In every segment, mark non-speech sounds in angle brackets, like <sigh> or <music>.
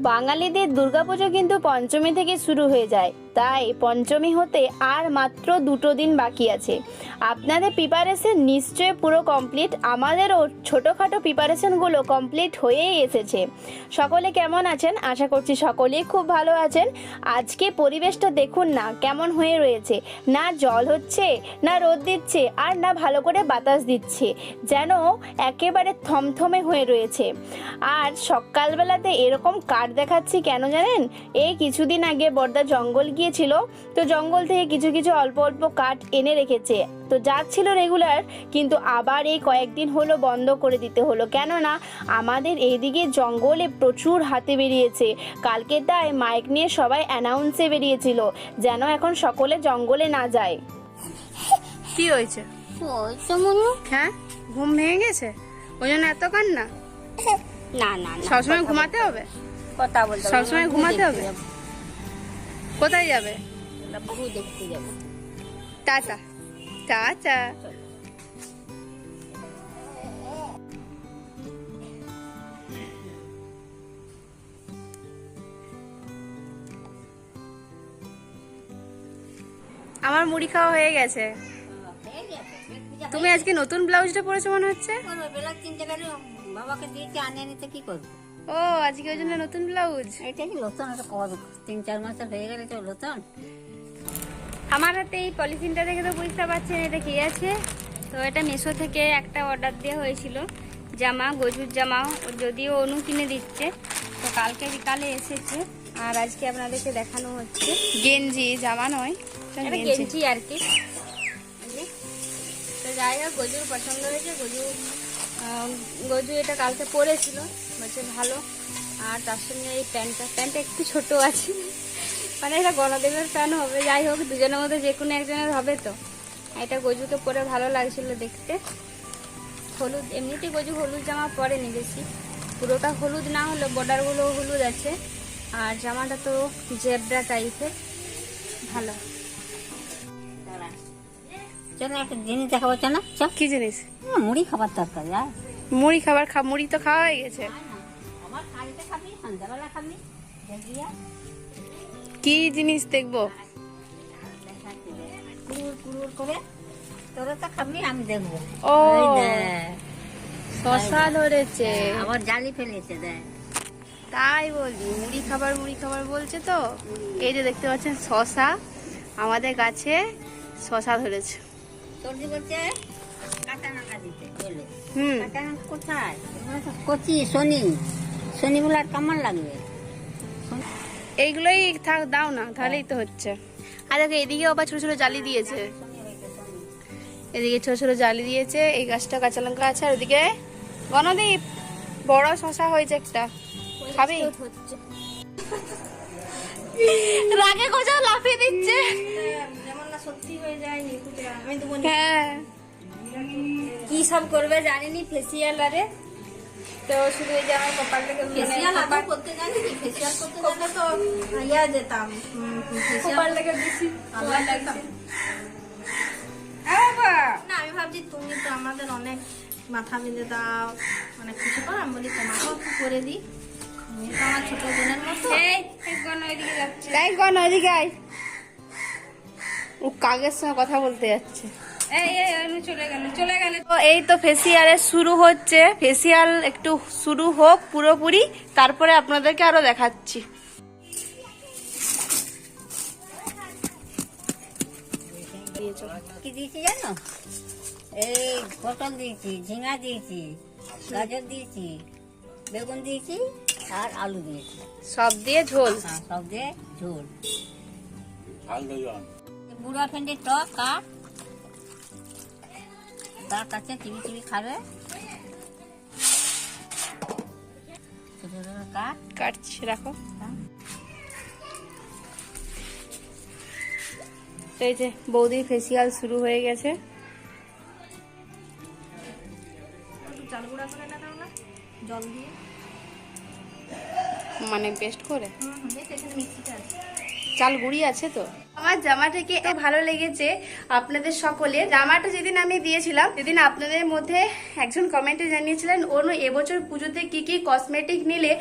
বাঙালিদের দুর্গাপুজো কিন্তু পঞ্চমী থেকে শুরু হয়ে যায়। তাই পঞ্চমী হতে আর মাত্র দুটো দিন বাকি আছে। আপনাদের প্রিপারেশন নিশ্চয়ই পুরো কমপ্লিট আমাদেরও ছোটোখাটো প্রিপারেশনগুলো কমপ্লিট হয়েই এসেছে। সকলে কেমন আছেন? আশা করছি সকলেই খুব ভালো আছেন। আজকে পরিবেশটা দেখুন না, কেমন হয়ে রয়েছে। না জল হচ্ছে, না রোদ দিচ্ছে, আর না ভালো করে বাতাস দিচ্ছে, যেন একেবারে থমথমে হয়ে রয়েছে। আর সকালবেলাতে এরকম কাঠ দেখাচ্ছি কেন জানেন? এই কিছুদিন আগে বর্দা জঙ্গল গিয়েছিল তো জঙ্গল থেকে কিছু কিছু অল্প অল্প কাঠ এনে রেখেছে। তো যাচ্ছিল রেগুলার কিন্তু আবার এই কয়েকদিন হলো বন্ধ করে দিতে হলো। কেননা আমাদের এইদিকে জঙ্গলে প্রচুর হাতে বেরিয়েছে। কালকে তাই মাইক নিয়ে সবাই অ্যানাউন্সে বেরিয়েছিল যেন এখন সকলে জঙ্গলে না যায়। কি হয়েছে? মনু? হ্যাঁ? ঘুম ভেঙে গেছে? ওই জন্য এত কান্না? না না না। সবসময় ঘুমাতে হবে? কথা বলতে হবে। সবসময় ঘুমাতে হবে? কোথায় যাবে? আমরা বউ দেখতে যাব। টাটা। টাটা। আমার মুড়ি খাওয়া হয়ে গেছে। তুমি আজকে নতুন ব্লাউজটা পরেছো মনে হচ্ছে? বাবাকে দিয়েছি আনে নিতে কি করব? ও আজকে ওই জন্য নতুন ব্লাউজ? এটা কি নতুন? একটা কত? তিন চার মাসের হয়ে গেলে তো নতুন। আমার হাতে এই পলিথিনটা দেখে তো বুঝতে পারছেন এটা কি আছে। তো এটা মেশো থেকে একটা অর্ডার দেওয়া হয়েছিল। জামা গজুর জামা যদিও অনু কিনে দিচ্ছে। তো কালকে বিকালে এসেছে। আর আজকে আপনাদেরকে দেখানো হচ্ছে। গেঞ্জি জামা নয়। এটা গেঞ্জি। আর কি। তো যাই হোক গজুর পছন্দ হয়েছে। গজু গজু এটা কালকে পরেছিল। বলছে ভালো। আর তার সঙ্গে এই প্যান্টটা প্যান্টটা একটু ছোট আছে। মানে এটা গণদেবের প্যান্ট হবে যাই হোক দুজনের মধ্যে যে কোনো একজনের হবে তো। এটা গজুকে পরে ভালো লাগছিল দেখতে। হলুদ এমনিতেই গজু হলুদ জামা পরেনি বেশি। পুরোটা হলুদ না হলে বর্ডারগুলো হলুদ আছে। আর জামাটা তো জেব্রা টাইপের ভালো। চলো একটা জিনিস দেখাবো চলো কি জিনিস? মুড়ি খাবার দরকার আর মুড়ি খাবার খা মুড়ি তো খাওয়া হয়ে গেছে। কি জিনিস দেখব? ও শশা ধরেছে। আবার জালি ফেলেছে দেখ তাই বলি মুড়ি খাবার মুড়ি খাবার বলছে তো। এই যে দেখতে পাচ্ছেন শশা। আমাদের গাছে শশা ধরেছে। সর্দি বলছে কাঁচা লঙ্কা দিতে হুম। কাঁচা কোথায়? কচি শনি। শনিগুলো আর কেমন লাগবে। এইগুলোই থাক দাও না তাহলেই তো হচ্ছে। আর দেখো এদিকে আবার ছোট ছোট জালি দিয়েছে। এদিকে ছোট ছোট জালি দিয়েছে এই গাছটা কাঁচা লঙ্কা আছে আর ওদিকে গণদীপ বড় শশা হয়েছে একটা। খাবি? রাগে কোথাও লাফিয়ে দিচ্ছে। হ্যাঁ কি সব করবে জানিনি ফেসিয়াল আরে। তো শুধু এই যে আমার কপালটাকে করতে জানি কি? ফেসিয়াল করতে জানলে তো ইয়া যেতাম কপালটাকে দিছি আল্লাহ লাগতাম না আমি ভাবছি তুমি তো আমাদের অনেক মাথা বেঁধে দাও অনেক কিছু করো আমি বলি তোমাকেও একটু করে দিই। তুমি তো আমার ছোট বোনের মতো। এই এই গণ ওইদিকে যাচ্ছে। তাই গণ ওইদিকে আয়। ও কাকের সঙ্গে কথা বলতে যাচ্ছে। এই এই অনু চলে গেল চলে গেল। তো এই তো ফেসিয়ালের শুরু হচ্ছে। ফেসিয়াল একটু শুরু হোক পুরোপুরি তারপরে আপনাদেরকে আরও দেখাচ্ছি। কি দিয়েছি জানো? এই পটল দিয়েছি ঝিঙা দিয়েছি গাজর দিয়েছি বেগুন দিয়েছি আর আলু দিয়েছি। সব দিয়ে ঝোল? হ্যাঁ, সব দিয়ে ঝোল। বুড়া ফেন্ডি টক কাঠ তার কাছে চিবি চিবি খাবে। কাটছি রাখো। তো এই যে বৌদির ফেসিয়াল শুরু হয়ে গেছে। মানে পেস্ট করে? আছে। চাল গুঁড়ি আছে তো? আমার জামাটাকে এত ভালো লেগেছে আপনাদের সকলে জামাটা যেদিন আমি দিয়েছিলাম, সেদিন আপনাদের মধ্যে একজন কমেন্টে জানিয়েছিলেন অনু এবছর পুজোতে কি কি কসমেটিক নিলে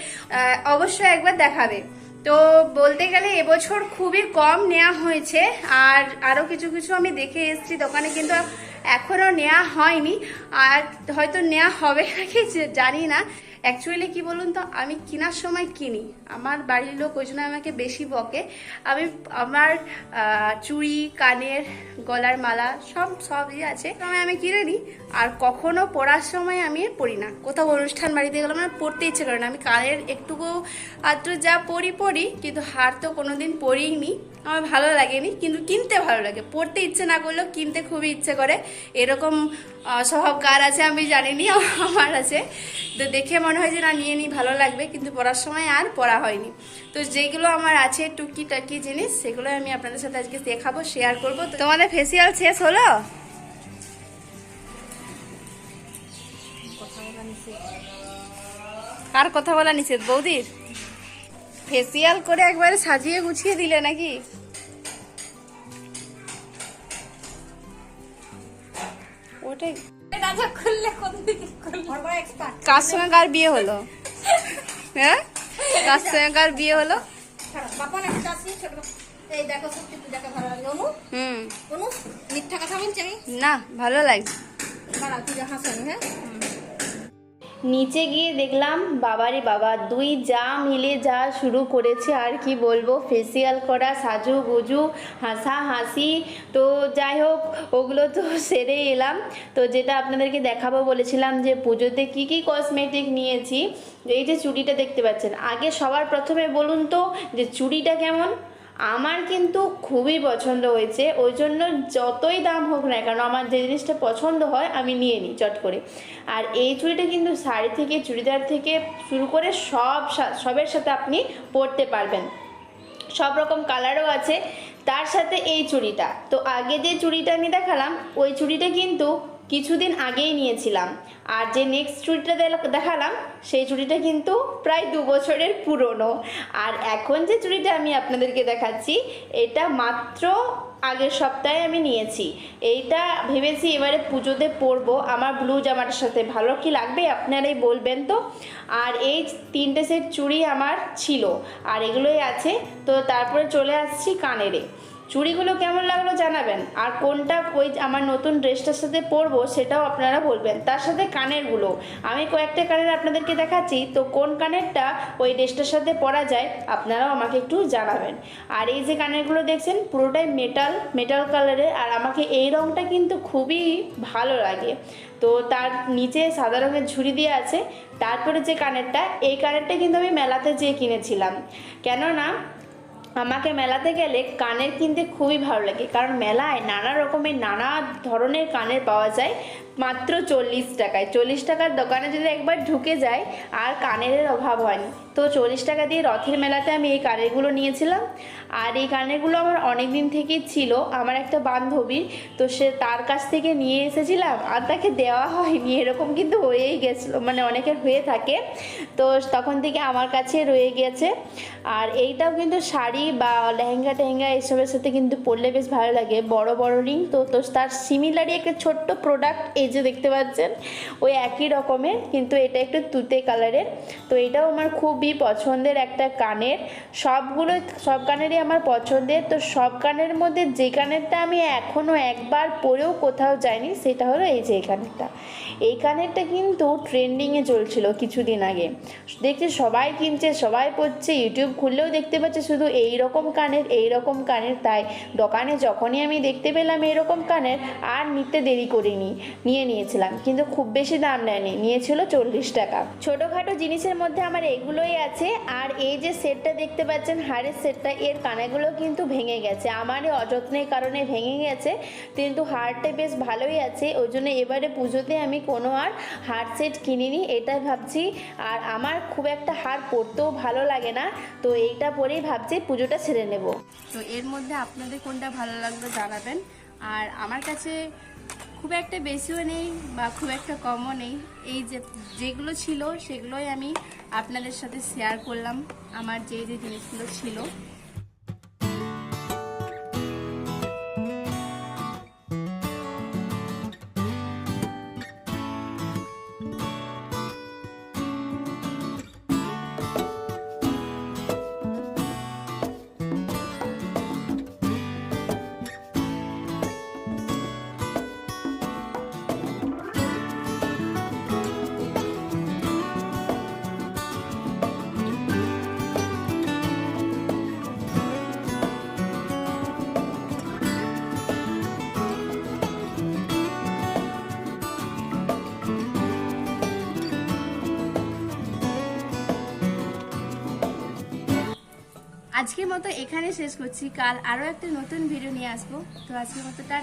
অবশ্যই একবার দেখাবে। তো বলতে গেলে এবছর খুবই কম নেওয়া হয়েছে, আর আরও কিছু কিছু আমি দেখে এসেছি, দোকানে কিন্তু এখনও নেওয়া হয়নি, আর হয়তো নেওয়া হবে নাকি জানি না। অ্যাকচুয়ালি কি বলুন তো, আমি কেনার সময় কিনি। আমার বাড়ির লোক ওই জন্য আমাকে বেশি বকে। আমি আমার চুড়ি, কানের, গলার মালা সব, সবই আছে। আমি কিনে নিই আর কখনো পড়ার সময় আমি পড়ি না। কোথাও অনুষ্ঠান বাড়িতে গেলাম, আমার পড়তে ইচ্ছে করে না। আমি কানের একটুকু আদ্র যা পড়ি পড়ি, কিন্তু হার তো কোনো কোনোদিন পড়িনি আমার ভালো লাগেনি, কিন্তু কিনতে ভালো লাগে। পড়তে ইচ্ছে না করলেও কিনতে খুবই ইচ্ছে করে। এরকম স্বভাব কার আছে আমি জানিনি, আমার আছে। তো দেখে মনে হয় যে না, নিয়ে নিই ভালো লাগবে। কিন্তু পড়ার সময় আর পড়া হয়নি। তো যেগুলো আমার আছে টুকি টাকি জিনিস সেগুলো আমি আপনাদের সাথে আজকে দেখাবো শেয়ার করব। তো তোমাদের ফেসিয়াল শেষ হলো? কার কথা বলা নিষেধ বৌদির? ফেসিয়াল করে একবারে সাজিয়ে গুছিয়ে দিলে নাকি? ওটাই। কার সঙ্গে কার বিয়ে হলো? হ্যাঁ? কার সঙ্গে কার বিয়ে হলো না ভালো লাগছে নিচে গিয়ে দেখলাম, বাবারে বাবা, দুই যা মিলে যা শুরু করেছে, আর কি বলব? ফেসিয়াল করা, সাজু গুজু, হাসা হাসি। তো যাই হোক, ওগুলো তো <laughs> সেরে এলাম। তো যেটা আপনাদেরকে দেখাবো, বলেছিলাম যে পুজোতে কি কি কসমেটিক নিয়েছি, এই যে চুড়িটা দেখতে পাচ্ছেন। আগে সবার প্রথমে বলুন তো যে চুড়িটা কেমন? আমার কিন্তু খুবই পছন্দ হয়েছে, ওই জন্য যতই দাম হোক না কেন আমার যে জিনিসটা পছন্দ হয় আমি নিয়ে নিই চট করে। আর এই চুড়িটা কিন্তু শাড়ি থেকে, চুড়িদার থেকে শুরু করে সব সবের সাথে আপনি পরতে পারবেন। সব রকম কালারও আছে, তার সাথে এই চুড়িটা। তো আগে যে চুড়িটা আমি দেখালাম, ওই চুড়িটা কিন্তু কিছুদিন আগেই নিয়েছিলাম। আর যে নেক্সট চুড়িটা দেখালাম, সেই চুড়িটা কিন্তু প্রায় দু বছরের পুরনো। আর এখন যে চুড়িটা আমি আপনাদেরকে দেখাচ্ছি, এটা মাত্র আগের সপ্তাহে আমি নিয়েছি। এইটা ভেবেছি এবারে পুজোতে পরবো। আমার ব্লু জামাটার সাথে ভালো কি লাগবে আপনারাই বলবেন তো। আর এই তিনটে সেট চুড়ি আমার ছিল। আর এগুলোই আছে। তো তারপরে চলে আসছি কানেরে। চুড়িগুলো কেমন লাগল জানাবেন। আর কোনটা ওই আমার নতুন ড্রেসটার সাথে পরবো সেটাও আপনারা বলবেন। তার সাথে কানেরগুলো। আমি কয়েকটা কানের আপনাদেরকে দেখাচ্ছি। তো কোন কানেরটা ওই ড্রেসটার সাথে পরা যায় আপনারাও আমাকে একটু জানাবেন। আর এই যে কানেরগুলো দেখছেন, পুরোটাই মেটাল মেটাল কালারের। আর আমাকে এই রঙটা কিন্তু খুবই ভালো লাগে। তো তার নিচে সাদা রঙের ঝুড়ি দিয়ে আছে। তারপরে যে কানেরটা, এই কানেরটা কিন্তু আমি মেলাতে যেয়ে কিনেছিলাম। কেননা আমাকে মেলাতে গেলে কানের কিনতে খুবই ভালো লাগে। কারণ মেলায় নানা রকমের, নানা ধরনের কানের পাওয়া যায়। মাত্র চল্লিশ টাকায়। চল্লিশ টাকার দোকানে যদি একবার ঢুকে যায় আর কানের অভাব হয়নি। তো চল্লিশ টাকা দিয়ে রথের মেলাতে আমি এই কানেরগুলো নিয়েছিলাম। আর এই কানেরগুলো আমার অনেক দিন থেকেই ছিল, আমার একটা বান্ধবীর। তো সে তার কাছ থেকে নিয়ে এসেছিলাম, আর তাকে দেওয়া হয়নি। এরকম কিন্তু হয়েই গেছিল মানে অনেকের হয়ে থাকে। তো তখন থেকে আমার কাছে রয়ে গেছে। আর এইটাও কিন্তু শাড়ি বা লেহেঙ্গা টেহেঙ্গা এসবের সাথে কিন্তু পরলে বেশ ভালো লাগে। বড় বড় রিং, তো তো তার সিমিলারই একটা ছোট্ট প্রোডাক্ট এই যে দেখতে পাচ্ছেন, ওই একই রকমের, কিন্তু এটা একটু তুতে কালারের। তো এটাও আমার খুবই পছন্দের একটা কানের। সবগুলো, সব কানেরই আমার পছন্দের। তো সব কানের মধ্যে যে কানেরটা আমি এখনও একবার পরেও কোথাও যাইনি, সেটা হলো এই যে এই কানেরটা। এই কানেরটা কিন্তু ট্রেন্ডিংয়ে চলছিল কিছুদিন আগে। দেখছি সবাই কিনছে, সবাই পড়ছে ইউটিউব খুললেও দেখতে পাচ্ছে শুধু এই রকম কানের এই রকম কানের। তাই দোকানে যখনই আমি দেখতে পেলাম এরকম কানের, আর নিতে দেরি করিনি। নিয়ে নিয়েছিলাম, কিন্তু খুব বেশি দাম নেয়নি, নিয়েছিল চল্লিশ টাকা। ছোটোখাটো জিনিসের মধ্যে আমার এগুলোই আছে, আর এই যে সেটটা দেখতে পাচ্ছেন, হাড়ের সেটটা, এর কানেগুলো কিন্তু ভেঙে গেছে। আমার এই অযত্নের কারণে ভেঙে গেছে, কিন্তু হাড়টা বেশ ভালোই আছে, ওই জন্য এবারে পুজোতে আমি কোনো আর হার সেট কিনিনি, এটাই ভাবছি। আর আমার খুব একটা হার পরতেও ভালো লাগে না, তো এইটা পরেই ভাবছি পুজোটা ছেড়ে নেব। তো এর মধ্যে আপনাদের কোনটা ভালো লাগবে জানাবেন। আর আমার কাছে খুব একটা বেশিও নেই বা খুব একটা কমও নেই। এই যে যেগুলো ছিল, সেগুলোই আমি আপনাদের সাথে শেয়ার করলাম। আমার যে যে জিনিসগুলো ছিল। আজকের মতো এখানে শেষ করছি। কাল আরও একটা নতুন ভিডিও নিয়ে আসব। তো আজকের মতো টাটা।